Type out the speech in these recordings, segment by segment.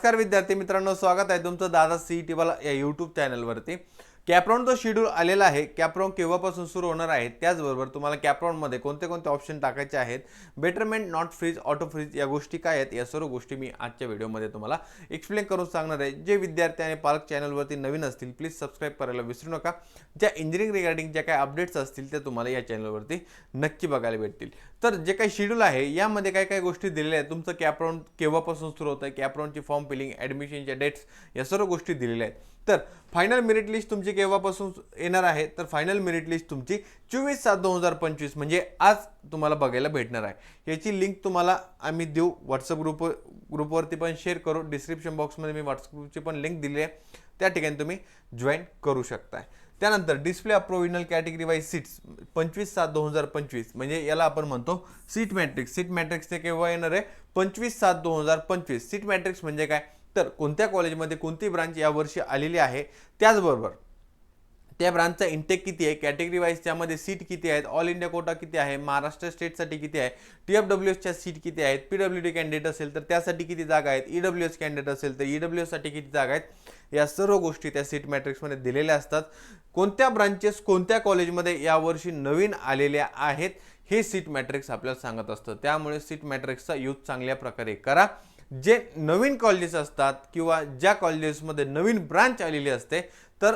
नमस्कार विद्यार्थी मित्रांनो स्वागत आहे तुमचं दादा सी टी वाला या यूट्यूब चॅनलवरती कॅप्रॉन जो शेड्यूल आलेला आहे कॅप्रॉन केव्हापासून सुरू होणार आहे त्याचबरोबर तुम्हाला कॅप्रॉनमध्ये कोणते कोणते ऑप्शन टाकायचे आहेत betterment not freeze auto freeze या गोष्टी काय आहेत या सर्व गोष्टी मी आजच्या व्हिडिओमध्ये तुम्हाला एक्सप्लेन करून सांगणार आहे. जे विद्यार्थी आणि पालक चॅनलवरती नवीन असतील प्लीज सबस्क्राईब करायला विसरू नका. ज्या इंजिनिअरिंग रिगार्डिंग ज्या काही अपडेट्स असतील त्या तुम्हाला या चॅनलवरती नक्की बघायला भेटतील. तर जे काही शेड्यूल आहे यामध्ये काय काय गोष्टी दिलेल्या आहेत? तुमचं कॅप्रॉन केव्हापासून सुरू होतं कॅप्रॉनची फॉर्म फिलिंग ॲडमिशनच्या डेट्स या सर्व गोष्टी दिलेल्या आहेत. तर फायनल मेरिट लिस्ट तुमची केव्हापासून येणार आहे? तर फायनल मेरिट लिस्ट तुमची चोवीस सात दोन हजार पंचवीस म्हणजे आज तुम्हाला बघायला भेटणार आहे. याची लिंक तुम्हाला आम्ही देऊ. व्हॉट्सअप ग्रुप ग्रुपवरती पण शेअर करू. डिस्क्रिप्शन बॉक्समध्ये मी व्हॉट्सअप ग्रुपची पण लिंक दिली आहे. त्या ठिकाणी तुम्ही जॉईन करू शकताय. त्यानंतर display of provisional category wise seats पंचवीस सात दोन हजार पंचवीस. म्हणजे याला आपण म्हणतो सीट मॅट्रिक्स सीट मॅट्रिक्स ते केव्हा येणार आहे? पंचवीस सात दोन हजार पंचवीस. सीट मॅट्रिक्स म्हणजे काय? तर कोणत्या कॉलेजमध्ये कोणती ब्रांच यावर्षी आलेली आहे? त्याचबरोबर त्या ब्रांचचा इंटेक किती आहे? कॅटेगरी वाईज त्यामध्ये सीट किती आहेत? ऑल इंडिया कोटा किती आहे? महाराष्ट्र स्टेटसाठी किती आहे? टी एफ डब्ल्यू एसच्या सीट किती आहेत? पी डब्ल्यू डी कॅन्डिडेट असेल तर त्यासाठी किती जागा आहेत? ई डब्ल्यू एस कॅन्डिडेट असेल तर ई डब्ल्यू एससाठी किती जागा आहेत? या सर्व गोष्टी त्या सीट मॅट्रिक्समध्ये दिलेल्या असतात. कोणत्या ब्रांचेस कोणत्या कॉलेजमध्ये यावर्षी नवीन आलेल्या आहेत हे सीट मॅट्रिक्स आपल्याला सांगत असतं. त्यामुळे सीट मॅट्रिक्सचा यूज चांगल्या प्रकारे करा. जे नवीन कॉलेजेस असतात किंवा ज्या कॉलेजेसमध्ये नवीन ब्रांच आलेली असते तर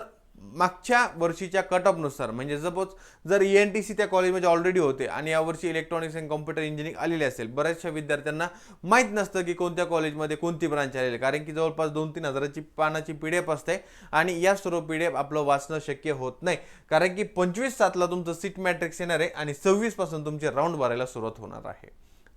मागच्या वर्षीच्या कट ऑफनुसार म्हणजे सपोज जर ई एन टी सी त्या कॉलेजमध्ये ऑलरेडी होते आणि यावर्षी इलेक्ट्रॉनिक्स अँड कॉम्प्युटर इंजिनिअरिंग आलेली असेल बऱ्याचशा विद्यार्थ्यांना माहीत नसतं की कोणत्या कॉलेजमध्ये कोणती ब्रांच आलेली आहे. कारण की जवळपास दोन तीन हजाराची पानाची पी डी एफ असते आणि या सर्व पी डी एफ आपलं वाचणं शक्य होत नाही. कारण की पंचवीस सातला तुमचं सीट मॅट्रिक्स येणार आहे आणि सव्वीसपासून तुमचे राऊंड भरायला सुरुवात होणार आहे.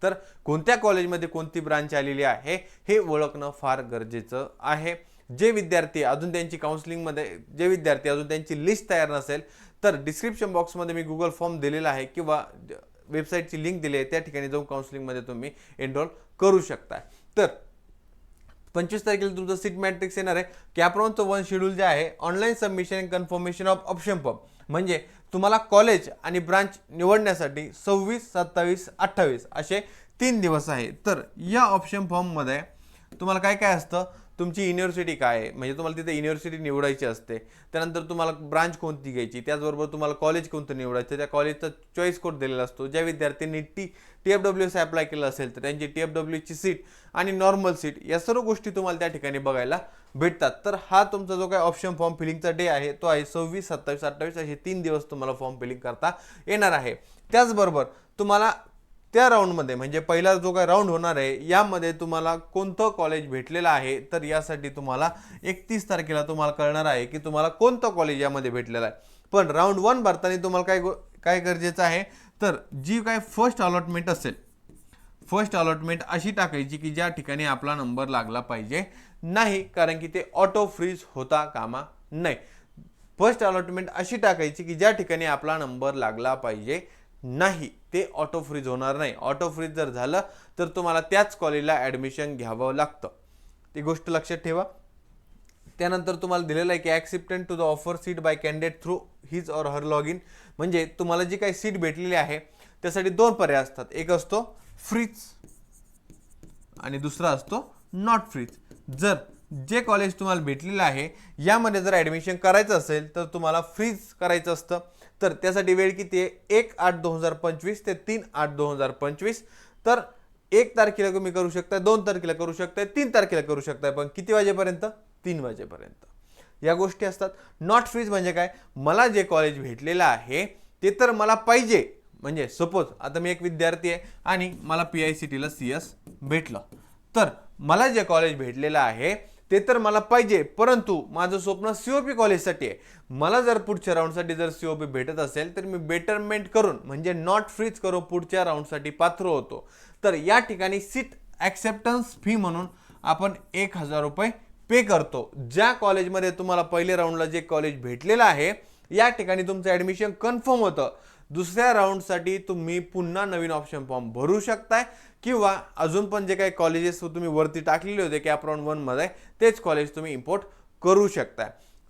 तर कोणत्या कॉलेजमध्ये कोणती ब्रांच आलेली आहे हे ओळखणं फार गरजेचं आहे. जे विद्यार्थी अजून त्यांची काउन्सिलिंगमध्ये जे विद्यार्थी अजून त्यांची लिस्ट तयार नसेल तर डिस्क्रिप्शन बॉक्समध्ये मी गुगल फॉर्म दिलेला आहे किंवा वेबसाईटची लिंक दिली आहे त्या ठिकाणी जाऊन काउन्सिलिंगमध्ये तुम्ही एनरोल करू शकता. तर पंचवीस तारखेला तुमचं सीट मॅट्रिक्स येणार आहे. कॅप्रॉनचं वन शेड्यूल जे आहे online submission confirmation of option form म्हणजे तुम्हाला कॉलेज आणि ब्रांच निवडण्यासाठी सव्वीस सत्तावीस अठ्ठावीस असे तीन दिवस आहे तर या ऑप्शन फॉर्ममध्ये तुम्हाला काय काय असतं? तुमची युनिव्हर्सिटी काय? आहे म्हणजे तुम्हाला तिथे युनिव्हर्सिटी निवडायची असते. त्यानंतर तुम्हाला ब्रांच कोणती घ्यायची? त्याचबरोबर तुम्हाला कॉलेज कोणतं निवडायचं? त्या कॉलेजचा चॉईस कोड दिलेला असतो? ज्या विद्यार्थ्यांनी T T F W S apply केलं असेल तर त्यांची टी एफ डब्ल्यूची सीट आणि नॉर्मल सीट या सर्व गोष्टी तुम्हाला त्या ठिकाणी बघायला भेटतात. तर हा तुमचा जो काही ऑप्शन फॉर्म फिलिंगचा डे आहे तो आहे सव्वीस सत्तावीस अठ्ठावीस असे तीन दिवस तुम्हाला फॉर्म फिलिंग करता येणार आहे. त्याचबरोबर तुम्हाला त्या राऊंडमध्ये म्हणजे पहिला जो काय राऊंड होणार आहे यामध्ये तुम्हाला कोणतं कॉलेज भेटलेलं आहे? तर यासाठी तुम्हाला एकतीस तारखेला तुम्हाला कळणार आहे की तुम्हाला कोणतं कॉलेज यामध्ये भेटलेलं आहे. पण राऊंड वन भरताना तुम्हाला काय काय गरजेचं आहे? तर जी काय फर्स्ट अलॉटमेंट असेल फर्स्ट अलॉटमेंट अशी टाकायची की ज्या ठिकाणी आपला नंबर लागला पाहिजे. नाही कारण की ते ऑटो फ्रीज होता कामा नाही. फर्स्ट अलॉटमेंट अशी टाकायची की ज्या ठिकाणी आपला नंबर लागला पाहिजे. नाही ते ऑटो फ्रीज होणार नाही. ऑटो फ्रीज जर झालं तर तुम्हाला त्याच कॉलेजला ॲडमिशन घ्यावं लागतं. ती गोष्ट लक्षात ठेवा. त्यानंतर तुम्हाला दिलेलं आहे की acceptance to the offer seat by candidate through his or her log in म्हणजे तुम्हाला जी काही सीट भेटलेली आहे त्यासाठी दोन पर्याय असतात. एक असतो फ्रीज आणि दुसरा असतो नॉट फ्रीज जर जे कॉलेज तुम्हाला भेटलेलं आहे यामध्ये जर ॲडमिशन करायचं असेल तर तुम्हाला फ्रीज करायचं असतं. तर त्यासाठी वेळ किती आहे? एक आठ दोन हजार पंचवीस ते तीन आठ दोन हजार पंचवीस. तर एक तारखेला तुम्ही करू शकताय दोन तारखेला करू शकताय तीन तारखेला करू शकताय पण किती वाजेपर्यंत? तीन वाजेपर्यंत. या गोष्टी असतात. नॉट फ्रीज म्हणजे काय? मला जे कॉलेज भेटलेलं आहे ते तर मला पाहिजे. म्हणजे सपोज आता मी एक विद्यार्थी आहे आणि मला पी आय सी टीला सी एस भेटलं. तर मला जे कॉलेज भेटलेलं आहे ते तर मला पाहिजे परंतु माझं स्वप्न सीओपी कॉलेजसाठी आहे. मला जर पुढच्या राऊंडसाठी जर सीओपी भेटत असेल तर मी बेटरमेंट करून म्हणजे नॉट फ्रीज करून पुढच्या राऊंडसाठी पात्र होतो. तर या ठिकाणी सीट ॲक्सेप्टन्स फी म्हणून आपण एक हजार रुपये पे करतो. ज्या कॉलेजमध्ये तुम्हाला पहिले राऊंडला जे कॉलेज भेटलेलं आहे या ठिकाणी तुमचं ॲडमिशन कन्फर्म होतं. दुसऱ्या राऊंडसाठी तुम्ही पुन्हा नवीन ऑप्शन फॉर्म भरू शकताय. किंवा अजून पण जे काही कॉलेजेस तुम्ही वरती टाकलेले होते कॅप राऊंड वनमध्ये तेच कॉलेज तुम्ही इम्पोर्ट करू शकताय.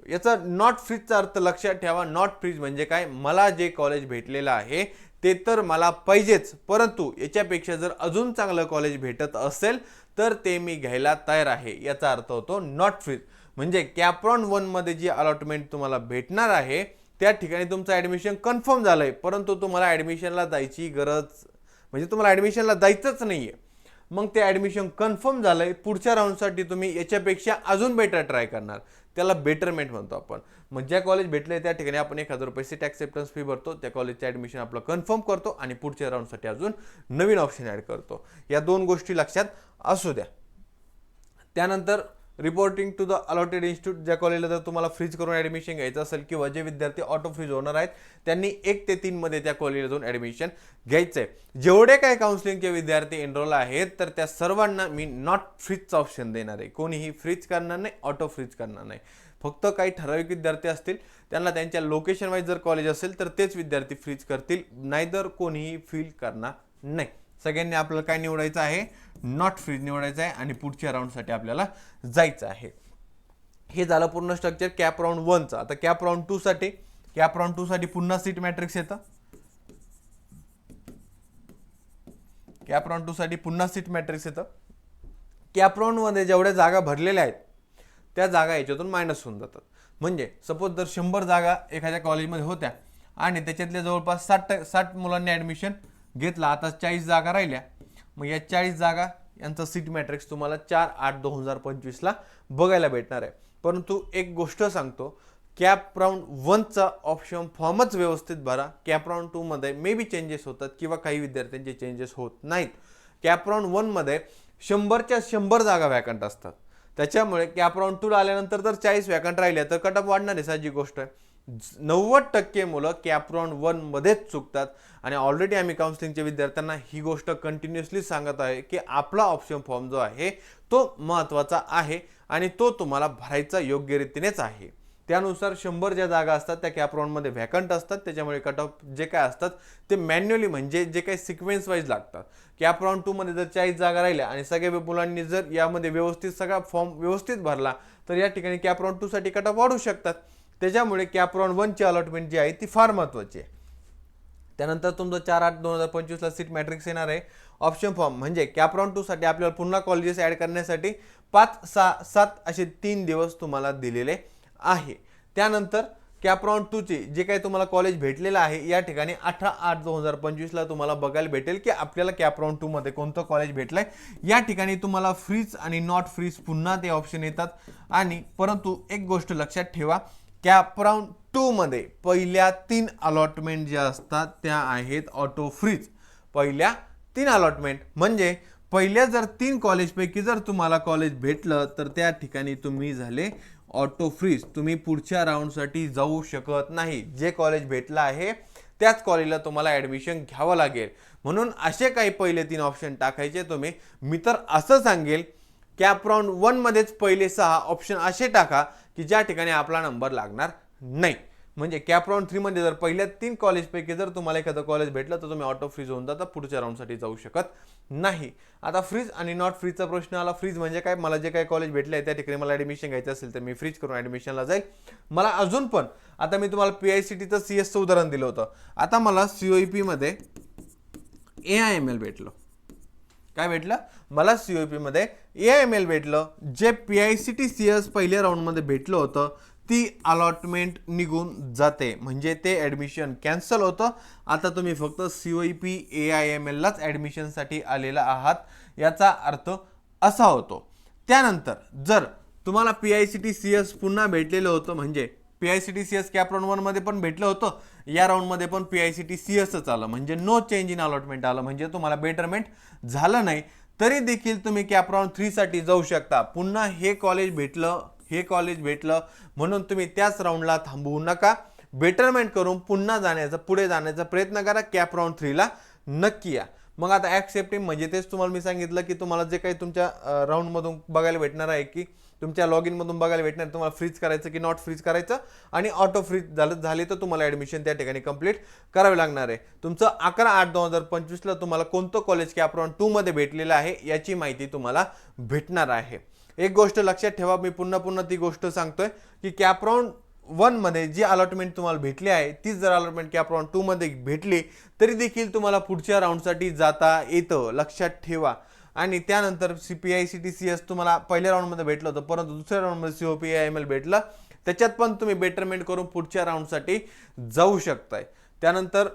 याचा नॉट फ्रीजचा अर्थ लक्षात ठेवा नॉट फ्रीज म्हणजे काय? मला जे कॉलेज भेटलेलं आहे ते तर मला पाहिजेच. परंतु याच्यापेक्षा जर अजून चांगलं कॉलेज भेटत असेल तर ते मी घ्यायला तयार आहे. याचा अर्थ होतो नॉट फ्रीज म्हणजे कॅप्रॉन वनमध्ये जी अलॉटमेंट तुम्हाला भेटणार आहे त्या ठिकाणी तुमचं ॲडमिशन कन्फर्म झालं आहे परंतु तुम्हाला ॲडमिशनला जायची गरज म्हणजे तुम्हाला ॲडमिशनला जायचंच नाही आहे मग ते ॲडमिशन कन्फर्म झालं आहे पुढच्या राऊंडसाठी तुम्ही याच्यापेक्षा अजून बेटर ट्राय करणार. त्याला बेटरमेंट म्हणतो आपण. मग ज्या कॉलेज भेटले त्या ठिकाणी आपण एक हजार रुपये सीट ॲक्सेप्टन्स फी भरतो. त्या कॉलेजचं ॲडमिशन आपलं कन्फर्म करतो आणि पुढच्या राऊंडसाठी अजून नवीन ऑप्शन ॲड करतो. या दोन गोष्टी लक्षात असू द्या. त्यानंतर reporting to the allotted institute ज्या कॉलेजला जर तुम्हाला फ्रीज करून ॲडमिशन घ्यायचं असेल किंवा जे विद्यार्थी ऑटो फ्रीज होणार आहेत त्यांनी एक ते तीनमध्ये त्या कॉलेजला जाऊन ॲडमिशन घ्यायचं आहे जेवढे काही काउन्सिलिंगचे विद्यार्थी एनरोल आहेत तर त्या सर्वांना मी नॉट फ्रीजचं ऑप्शन देणार आहे. कोणीही फ्रीज करणार नाही ऑटो फ्रीज करणार नाही. फक्त काही ठराविक विद्यार्थी असतील त्यांना त्यांच्या लोकेशन वाईज जर कॉलेज असेल तर तेच विद्यार्थी फ्रीज करतील. नाहीतर कोणीही फील करणार नाही. सगळ्यांनी आपल्याला काय निवडायचं आहे? नॉट फ्रीज निवडायचं आहे आणि पुढच्या राऊंडसाठी आपल्याला जायचं आहे. हे झालं पूर्ण स्ट्रक्चर कॅप राऊंड वनचं आता कॅप राऊंड टूसाठी कॅप राऊंड टूसाठी पुन्हा सीट मॅट्रिक्स येतं. कॅप राऊंड टूसाठी पुन्हा सीट मॅट्रिक्स येतं. कॅप राऊंडमध्ये जेवढ्या जागा भरलेल्या आहेत त्या जागा याच्यातून मायनस होऊन जातात. म्हणजे सपोज जर शंभर जागा एखाद्या कॉलेजमध्ये होत्या आणि त्याच्यातल्या जवळपास साठ साठ मुलांनी ॲडमिशन घेतला आता चाळीस जागा राहिल्या. मग या चाळीस जागा यांचा सीट मॅट्रिक्स तुम्हाला चार आठ दोन हजार पंचवीसला बघायला भेटणार आहे. परंतु एक गोष्ट सांगतो कॅप राऊंड वनचा ऑप्शन फॉर्मच व्यवस्थित भरा. कॅप राऊंड टूमध्ये मे बी चेंजेस होतात किंवा काही विद्यार्थ्यांचे चेंजेस होत नाहीत. कॅप राऊंड वनमध्ये शंभरच्या शंभर जागा वॅकंट असतात. त्याच्यामुळे कॅप राऊंड टूला आल्यानंतर जर चाळीस वॅकंट राहिल्या तर कटअप वाढणार आहे साजी गोष्ट आहे. नव्वद टक्के मुलं कॅप्रॉन वनमध्येच चुकतात. आणि ऑलरेडी आम्ही काउन्सिलिंगच्या विद्यार्थ्यांना ही गोष्ट कंटिन्युअसली सांगत आहे की आपला ऑप्शन फॉर्म जो आहे तो महत्त्वाचा आहे आणि तो तुम्हाला भरायचा योग्य रीतीनेच आहे. त्यानुसार शंभर ज्या जागा असतात त्या कॅप व्हॅकंट असतात. त्याच्यामुळे कट ऑफ जे काय असतात ते मॅन्युअली म्हणजे जे काही सिक्वेन्स वाईज लागतात कॅप टूमध्ये जर चाळीस जागा राहिल्या आणि सगळ्या मुलांनी जर यामध्ये व्यवस्थित सगळा फॉर्म व्यवस्थित भरला तर या ठिकाणी कॅप टूसाठी कट ऑफ वाढू शकतात. त्याच्यामुळे कॅप्रॉन वनची अलॉटमेंट जी आहे ती फार महत्त्वाची आहे. त्यानंतर तुमचं चार आठ दोन हजार पंचवीसला सीट मॅट्रिक्स येणार आहे. ऑप्शन फॉर्म म्हणजे कॅप्रॉन टूसाठी आपल्याला पुन्हा कॉलेजेस ॲड करण्यासाठी पाच सहा सात असे तीन दिवस तुम्हाला दिलेले आहे. त्यानंतर कॅप्रॉन टूचे जे काही तुम्हाला कॉलेज भेटलेलं आहे या ठिकाणी अठरा आठ दोन हजार पंचवीसला तुम्हाला बघायला भेटेल की आपल्याला कॅप्रॉन टूमध्ये कोणतं कॉलेज भेटलं आहे या ठिकाणी तुम्हाला फ्रीज आणि नॉट फ्रीज पुन्हा ते ऑप्शन येतात. आणि परंतु एक गोष्ट लक्षात ठेवा कॅप राऊंड टूमध्ये पहिल्या तीन अलॉटमेंट ज्या असतात त्या आहेत ऑटो फ्रीज पहिल्या तीन अलॉटमेंट म्हणजे पहिल्या जर तीन कॉलेजपैकी जर तुम्हाला कॉलेज भेटलं तर त्या ठिकाणी तुम्ही झाले ऑटो फ्रीज तुम्ही पुढच्या राऊंडसाठी जाऊ शकत नाही. जे कॉलेज भेटलं आहे त्याच कॉलेजला तुम्हाला ॲडमिशन घ्यावं लागेल. म्हणून असे काही पहिले तीन ऑप्शन टाकायचे तुम्ही. मी तर असं सांगेल कॅप राऊंड वनमध्येच पहिले सहा ऑप्शन असे टाका की ज्या ठिकाणी आपला नंबर लागणार नाही. म्हणजे कॅप राऊंड थ्रीमध्ये जर पहिल्या तीन कॉलेजपैकी जर तुम्हाला एखादं कॉलेज भेटलं तर तुम्ही ऑटो फ्रीज होऊन जाता पुढच्या राऊंडसाठी जाऊ शकत नाही. आता फ्रीज आणि नॉट फ्रीजचा प्रश्न आला. फ्रीज म्हणजे काय? मला जे काही कॉलेज भेटलं आहे त्या ठिकाणी मला ॲडमिशन घ्यायचं असेल तर मी फ्रीज करून ॲडमिशनला जाईल. मला अजून पण आता मी तुम्हाला पी आय सी टीचं सी एसचं उदाहरण दिलं होतं. आता मला सी ओ पीमध्ये ए आय एम एल भेटलं. काय भेटलं? मला सी ओ पीमध्ये ए एम एल भेटलं जे P I C T C S पहिल्या राऊंडमध्ये भेटलं होतं ती अलॉटमेंट निघून जाते. म्हणजे ते ॲडमिशन कॅन्सल होतं. आता तुम्ही फक्त C O P A I M एललाच ॲडमिशनसाठी आलेला आहात. याचा अर्थ असा होतो. त्यानंतर जर तुम्हाला P I C T C S पुन्हा भेटलेलं होतं म्हणजे P I C T C S CAP round वनमध्ये पण भेटलं होतं या राऊंडमध्ये पण P I C T C such आलं. म्हणजे नो चेंज इन अलॉटमेंट आलं. म्हणजे तुम्हाला बेटरमेंट झालं नाही तरी देखील तुम्ही कॅप राऊंड थ्रीसाठी जाऊ शकता. पुन्हा हे कॉलेज भेटलं हे कॉलेज भेटलं म्हणून तुम्ही त्याच राऊंडला थांबवू नका. बेटरमेंट करून पुन्हा जाण्याचा पुढे जाण्याचा प्रयत्न करा. कॅप राऊंड थ्रीला नक्की या. मग आता ॲक्सेप्टिंग म्हणजे तेच तुम्हाला मी सांगितलं की तुम्हाला जे काही तुमच्या राऊंडमधून बघायला भेटणार आहे की तुमच्या लॉग इनमधून बघायला भेटणार तुम्हाला फ्रीज करायचं की नॉट फ्रीज करायचं आणि ऑटो फ्रीज झालं झाले तर तुम्हाला ॲडमिशन त्या ठिकाणी कंप्लीट करावे लागणार आहे. तुमचं अकरा आठ दोन हजार पंचवीसला तुम्हाला कोणतं कॉलेज कॅप टूमध्ये भेटलेलं आहे याची माहिती तुम्हाला भेटणार आहे. एक गोष्ट लक्षात ठेवा मी पुन्हा पुन्हा ती गोष्ट सांगतोय की कॅप वनमध्ये जी अलॉटमेंट तुम्हाला भेटली आहे तीच जर अलॉटमेंट कॅप टूमध्ये भेटली तरी देखील तुम्हाला पुढच्या राऊंडसाठी जाता येतं. लक्षात ठेवा. आणि त्यानंतर C P I C T C S तुम्हाला पहिल्या राऊंडमध्ये भेटलं होतं परंतु दुसऱ्या राऊंडमध्ये C O P I M L भेटलं. त्याच्यात पण तुम्ही बेटरमेंट करून पुढच्या राऊंडसाठी जाऊ शकताय. त्यानंतर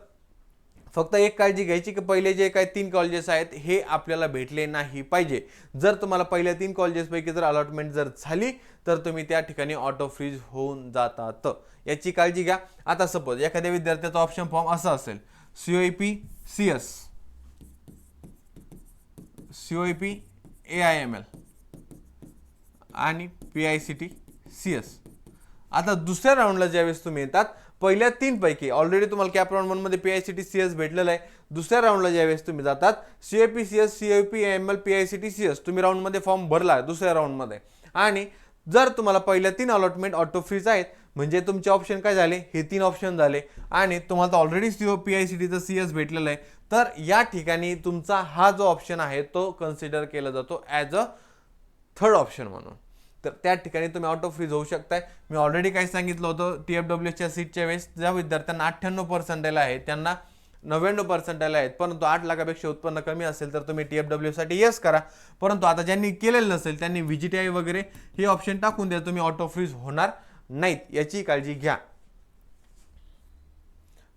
फक्त एक काळजी घ्यायची की पहिले जे काही तीन कॉलेजेस आहेत हे आपल्याला भेटले नाही पाहिजे. जर तुम्हाला पहिल्या तीन कॉलेजेसपैकी जर अलॉटमेंट जर झाली तर तुम्ही त्या ठिकाणी ऑटो फ्रीज होऊन जातात. याची काळजी घ्या. आता सपोज एखाद्या विद्यार्थ्याचा ऑप्शन फॉर्म असा असेल. C O P C S C O P A I M L आणि P I C T C S. आता दुसऱ्या राऊंडला ज्यावेळेस तुम्ही येतात पहिल्या तीनपैकी ऑलरेडी तुम्हाला कॅप राऊंड वनमध्ये P I C T C S भेटलेलं आहे. दुसऱ्या राऊंडला ज्यावेळेस तुम्ही जातात C A P C S C A P M L P I C T C S तुम्ही राऊंडमध्ये फॉर्म भरला आहे दुसऱ्या राऊंडमध्ये आणि जर तुम्हाला पहिल्या तीन अलॉटमेंट ऑटो फ्रीज आहेत म्हणजे तुमचे ऑप्शन काय झाले? हे तीन ऑप्शन झाले. आणि तुम्हाला already C O P I C टीचं सी एस भेटलेलं आहे. तर या ठिकाणी तुमचा हा जो ऑप्शन आहे तो कन्सिडर केला जातो ॲज अ थर्ड ऑप्शन म्हणून. तर त्या ठिकाणी तुम्ही आउट ऑफ फ्रीज होऊ शकताय. मी ऑलरेडी काही सांगितलं होतं? टी एफ डब्ल्यूच्या सीटच्या वेळेस ज्या विद्यार्थ्यांना अठ्ठ्याण्णव पर्सेंटाईल आहे त्यांना नव्याण्णव पर्सेंटाईल आहेत परंतु आठ लाखापेक्षा उत्पन्न कमी असेल तर तुम्ही टी एफ डब्ल्यूसाठी येस करा. परंतु आता ज्यांनी केलेलं नसेल त्यांनी व्ही जी टी आय वगैरे हे ऑप्शन टाकून द्या तुम्ही ऑटो फ्रीज होणार. नाहीत याची काळजी घ्या.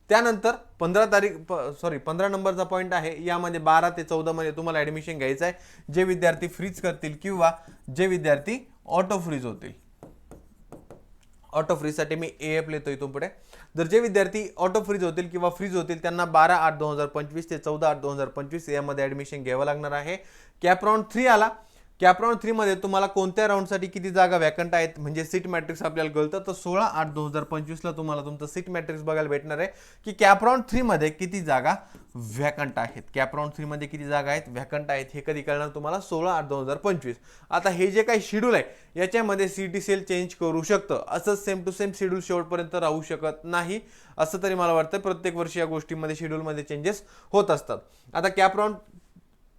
त्यानंतर पंधरा तारीख सॉरी पंधरा नंबरचा पॉईंट आहे. यामध्ये बारा ते चौदामध्ये तुम्हाला ॲडमिशन घ्यायचं आहे जे विद्यार्थी फ्रीज करतील किंवा जे विद्यार्थी ऑटो फ्रीज होतील. ऑटो फ्रीजसाठी मी ए एफ लिहितो इथून पुढे. जर जे विद्यार्थी ऑटो फ्रीज होतील किंवा फ्रीज होतील त्यांना बारा आठ दोन हजार पंचवीस ते चौदा आठ दोन हजार पंचवीस यामध्ये ॲडमिशन घ्यावं लागणार आहे. कॅप्रॉन थ्री आला. कॅप थ्रीमध्ये तुम्हाला कोणत्या राऊंडसाठी किती जागा वॅकंट आहेत? म्हणजे सीट मॅट्रिक्स आपल्याला कळतं. तर सोळा आठ दोन हजार पंचवीसला तुम्हाला तुमचं सीट मॅट्रिक्स बघायला भेटणार आहे की कॅप थ्रीमध्ये किती जागा व्हॅकंट आहेत. कॅप थ्रीमध्ये किती जागा आहेत व्हॅकंट आहेत हे कधी कळणार तुम्हाला? सोळा आठ दोन हजार पंचवीस. आता हे जे काही शेड्यूल आहे याच्यामध्ये सी टी सेल चेंज करू शकतं. असंच सेम टू सेम शेड्यूल शेवटपर्यंत राहू शकत नाही. असं तरी मला वाटतं. प्रत्येक वर्षी या गोष्टीमध्ये शेड्यूलमध्ये चेंजेस होत असतात. आता कॅप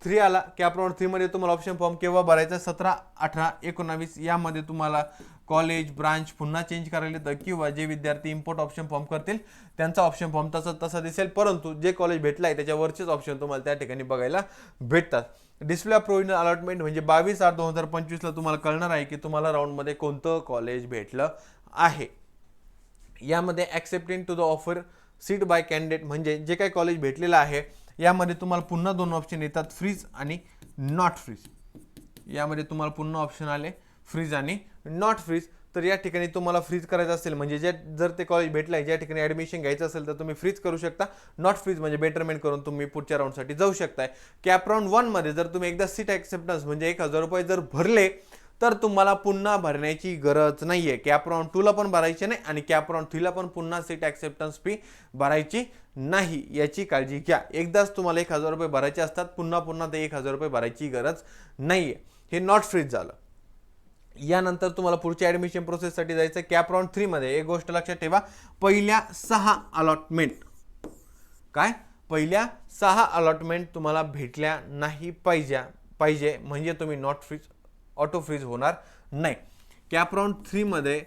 थ्री आला कॅप राऊंड थ्रीमध्ये तुम्हाला ऑप्शन फॉर्म केव्हा भरायचा? सतरा अठरा एकोणावीस यामध्ये तुम्हाला कॉलेज ब्रांच पुन्हा चेंज करायला येतं किंवा जे विद्यार्थी इम्पोर्ट ऑप्शन फॉर्म करतील त्यांचा ऑप्शन फॉर्म तसा तसा दिसेल. परंतु जे कॉलेज भेटलं आहे त्याच्यावरचेच ऑप्शन तुम्हाला त्या ठिकाणी बघायला भेटतात. डिस्प्ले प्रोविजनल अलॉटमेंट म्हणजे बावीस आठ दोन हजार पंचवीसला तुम्हाला कळणार आहे की तुम्हाला राऊंडमध्ये कोणतं कॉलेज भेटलं आहे. यामध्ये accepting to the offer seat by candidate म्हणजे जे काही कॉलेज भेटलेलं आहे यामध्ये तुम्हाला पुन्हा दोन ऑप्शन येतात फ्रीज आणि नॉट फ्रीज यामध्ये तुम्हाला पुन्हा ऑप्शन आले फ्रीज आणि नॉट फ्रीज तर या ठिकाणी तुम्हाला फ्रीज करायचं असेल म्हणजे ज्या जर ते कॉलेज भेटलं आहे ज्या ठिकाणी ॲडमिशन घ्यायचं असेल तर तुम्ही फ्रीज करू शकता. नॉट फ्रीज म्हणजे बेटरमेंट करून तुम्ही पुढच्या राऊंडसाठी जाऊ शकताय. कॅप राऊंड वनमध्ये जर तुम्ही एकदा सीट ॲक्सेप्टन्स म्हणजे एक हजार रुपये जर भरले तर तुम्हाला पुन्हा भरण्याची गरज नाही आहे कॅप राऊंड टूला पण भरायची नाही आणि कॅप राऊंड थ्रीला पण पुन्हा सीट ॲक्सेप्टन्स फी भरायची नाही. याची काळजी घ्या. एकदाच तुम्हाला एक हजार रुपये भरायचे असतात पुन्हा पुन्हा ते एक हजार रुपये भरायची गरज नाही आहे हे नॉट फ्रीज झालं. यानंतर तुम्हाला पुढच्या ॲडमिशन प्रोसेससाठी जायचं कॅप राऊंड थ्रीमध्ये एक गोष्ट लक्षात ठेवा. पहिल्या सहा अलॉटमेंट काय? पहिल्या सहा अलॉटमेंट तुम्हाला भेटल्या नाही पाहिजे. पाहिजे. म्हणजे तुम्ही नॉट फ्रीज ऑटो फ्रीज होणार नाही. कॅप राऊंड थ्रीमध्ये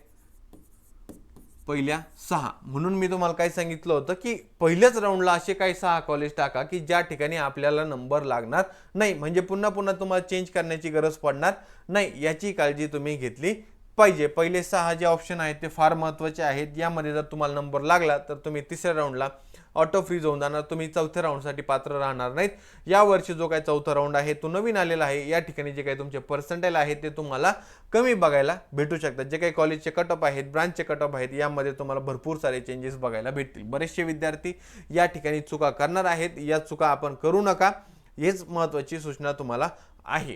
पहिल्या सहा. म्हणून मी तुम्हाला काय सांगितलं होतं की पहिल्याच राऊंडला असे काही सहा कॉलेज टाका की ज्या ठिकाणी आपल्याला नंबर लागणार नाही. म्हणजे पुन्हा पुन्हा तुम्हाला चेंज करण्याची गरज पडणार नाही. याची काळजी तुम्ही घेतली पाहिजे. पहिले सहा जे ऑप्शन आहेत ते फार महत्त्वाचे आहेत. यामध्ये जर तुम्हाला नंबर लागला तर तुम्ही तिसऱ्या राऊंडला ऑटो फ्रीज होऊन जाणार तुम्ही चौथ्या राऊंडसाठी पात्र राहणार नाहीत. या वर्षी जो काही चौथा राऊंड आहे तो नवीन आलेला आहे. या ठिकाणी जे काही तुमचे पर्सेंटेज आहेत ते तुम्हाला कमी बघायला भेटू शकतात. जे काही कॉलेजचे कटअप आहेत ब्रांचचे कटअप आहेत यामध्ये तुम्हाला भरपूर सारे चेंजेस बघायला भेटतील. बरेचसे विद्यार्थी या ठिकाणी चुका करणार आहेत. या चुका आपण करू नका. हेच महत्त्वाची सूचना तुम्हाला आहे.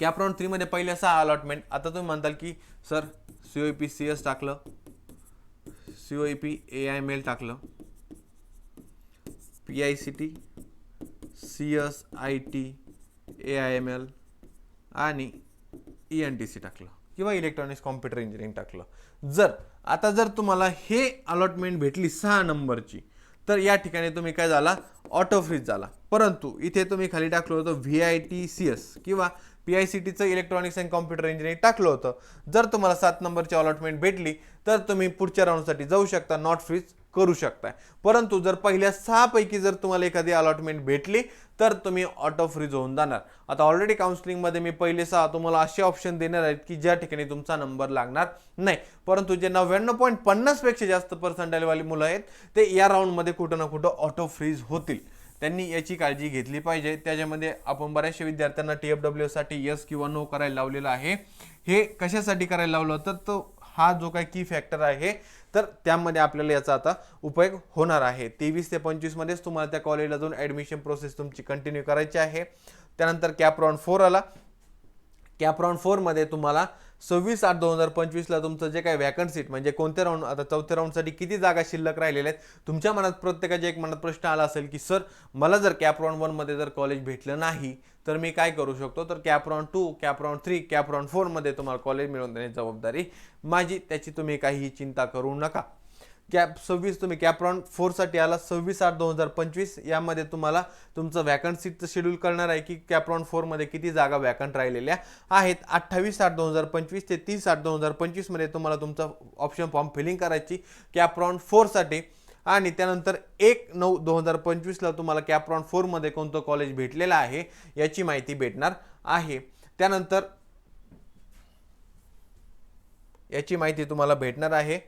कॅप राऊंड थ्रीमध्ये पहिल्या सहा अलॉटमेंट आता तुम्ही म्हणताल की sir C O P C S टाकलं. C O P A I M L टाकलं. P I C T C S I T A I M L आणि ई एन टी सी टाकलं. किंवा इलेक्ट्रॉनिक्स कॉम्प्युटर इंजिनिअरिंग टाकलं. जर आता जर तुम्हाला हे अलॉटमेंट भेटली सहा नंबरची तर या ठिकाणी तुम्ही काय झाला? ऑटो फ्रीज झाला. परंतु इथे तुम्ही खाली टाकलं होतं V I T C S किंवा पी आय सी टीचं इलेक्ट्रॉनिक्स अँड कॉम्प्युटर इंजिनिअरिंग टाकलं होतं. जर तुम्हाला सात नंबरची अलॉटमेंट भेटली तर तुम्ही पुढच्या राऊंडसाठी जाऊ शकता. नॉट फ्रीज करू शकताय. परंतु जर पहिल्या सहापैकी जर तुम्हाला एखादी अलॉटमेंट भेटली तर तुम्ही ऑटो फ्रीज होऊन जाणार. आता ऑलरेडी काउन्सिलिंगमध्ये मी पहिले सहा तुम्हाला असे ऑप्शन देणार आहेत की ज्या ठिकाणी तुमचा नंबर लागणार नाही. परंतु जे नव्याण्णव पॉईंट पन्नासपेक्षा जास्त पर्सेंटाईलवाली मुलं आहेत ते या राऊंडमध्ये कुठं ना कुठं ऑटो फ्रीज होतील. त्यांनी याची काळजी घेतली पाहिजे. त्याच्यामध्ये आपण बऱ्याचशा विद्यार्थ्यांना टी एफ डब्ल्यू साठी यस किंवा नो करायला लावलेलं आहे. हे कशासाठी करायला लावलं तर तो हा जो काही की फॅक्टर आहे तर त्यामध्ये आपल्याला याचा आता उपयोग होणार आहे. तेवीस ते पंचवीसमध्येच तुम्हाला त्या कॉलेजला जाऊन ॲडमिशन प्रोसेस तुमची कंटिन्यू करायची आहे. त्यानंतर कॅप राऊंड फोर आला. कॅप राऊंड फोरमध्ये तुम्हाला सव्वीस आठ दोन हजार पंचवीसला तुमचं जे काही वॅकंट सीट म्हणजे कोणत्या राऊंड आता चौथ्या राऊंडसाठी किती जागा शिल्लक राहिलेल्या आहेत तुमच्या मनात प्रत्येकाच्या एक मनात प्रश्न आला असेल की सर मला जर कॅप राऊंड वनमध्ये जर कॉलेज भेटलं नाही तर मी काय करू शकतो? तर CAP round two CAP round three CAP round फोरमध्ये तुम्हाला कॉलेज मिळवून देण्याची जबाबदारी माझी. त्याची तुम्ही काहीही चिंता करू नका. कॅप सव्वीस तुम्ही कॅप्रॉन फोरसाठी आला सव्वीस आठ दोन हजार पंचवीस. यामध्ये तुम्हाला तुमचं वॅकंट सीटचं शेड्यूल करणार आहे की कॅप्रॉन फोरमध्ये किती जागा वॅकंट राहिलेल्या आहेत. अठ्ठावीस आठ दोन हजार पंचवीस ते तीस आठ दोन हजार पंचवीसमध्ये तुम्हाला तुमचा ऑप्शन फॉर्म फिलिंग करायची कॅप्रॉन फोरसाठी. आणि त्यानंतर एक नऊ दोन हजार पंचवीसला तुम्हाला कॅप्रॉन फोरमध्ये कोणतं कॉलेज भेटलेलं आहे याची माहिती भेटणार आहे. त्यानंतर याची माहिती तुम्हाला भेटणार आहे.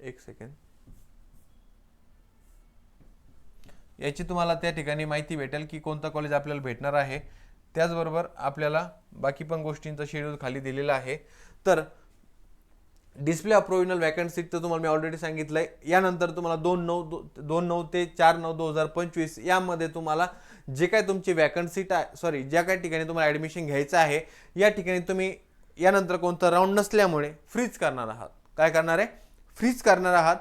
एक सेकंड याची तुम्हाला त्या ठिकाणी माहिती भेटेल की कोणतं कॉलेज आपल्याला भेटणार आहे. त्याचबरोबर आपल्याला बाकी पण गोष्टींचा शेड्यूल खाली दिलेला आहे. तर डिस्प्ले अप्रोव्हिनल वॅकंट सीट तर तुम्हाला मी ऑलरेडी सांगितलं आहे यानंतर तुम्हाला दोन नऊ दो दोन नऊ ते चार नऊ दोन हजार पंचवीस यामध्ये तुम्हाला जे काय तुमची वॅकन्सी सीट आहे सॉरी ज्या काही ठिकाणी तुम्हाला ॲडमिशन घ्यायचं आहे या ठिकाणी तुम्ही यानंतर कोणतं राऊंड नसल्यामुळे फ्रीज करणार आहात. काय करणार आहे? फ्रीज करणार आहात.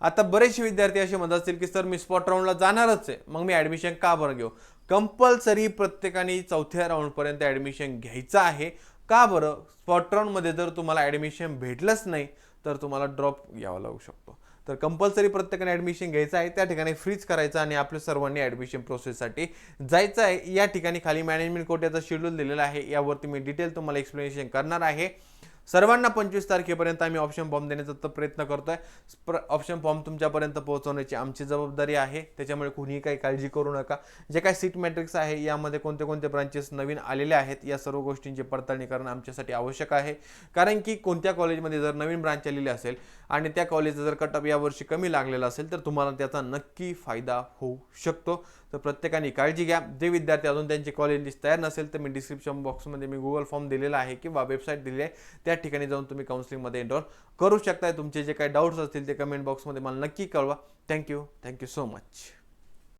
आता बरेचसे विद्यार्थी असे म्हणत असतील की सर मी स्पॉट राऊंडला जाणारच आहे. मग मी ॲडमिशन का बरं घेऊ? कंपल्सरी प्रत्येकाने चौथ्या राऊंडपर्यंत ॲडमिशन घ्यायचं आहे. का बरं? स्पॉट राऊंडमध्ये जर तुम्हाला ॲडमिशन भेटलंच नाही तर तुम्हाला ड्रॉप घ्यावा लागू शकतो. तर कंपल्सरी प्रत्येकाने ॲडमिशन घ्यायचं आहे. त्या ठिकाणी फ्रीज करायचं आणि आपल्या सर्वांनी ॲडमिशन प्रोसेससाठी जायचं आहे. या ठिकाणी खाली मॅनेजमेंट कोट्याचा शेड्यूल दिलेला आहे. यावरती मी डिटेल तुम्हाला एक्सप्लेनेशन करणार आहे. सर्वांना पंचवीस तारखेपर्यंत आम्ही ऑप्शन फॉर्म देण्याचा तर प्रयत्न करतोय. ऑप्शन फॉर्म तुमच्यापर्यंत पोहोचवण्याची आमची जबाबदारी आहे. त्याच्यामुळे कुणीही काही काळजी करू नका. जे काही सीट मॅट्रिक्स आहे यामध्ये कोणते कोणते ब्रांचेस नवीन आलेले आहेत या सर्व गोष्टींची पडताळणी करणं आमच्यासाठी आवश्यक आहे. कारण की कोणत्या कॉलेजमध्ये जर नवीन ब्रांच आलेली असेल आणि त्या कॉलेजचा जर कटअप यावर्षी कमी लागलेला असेल तर तुम्हाला त्याचा नक्की फायदा होऊ शकतो. तर प्रत्येकाने काळजी घ्या. जे विद्यार्थी अजून त्यांची कॉलेज लिस्ट तयार नसेल तर मी डिस्क्रिप्शन बॉक्समध्ये मी गुगल फॉर्म दिलेला आहे किंवा वेबसाईट दिली आहे. त्या ठिकाणी जाऊन तुम्ही काउन्सिलिंगमध्ये एनरोल करू शकताय. तुमचे जे काही डाऊट्स असतील ते कमेंट बॉक्समध्ये मला नक्की कळवा. Thank you thank you so much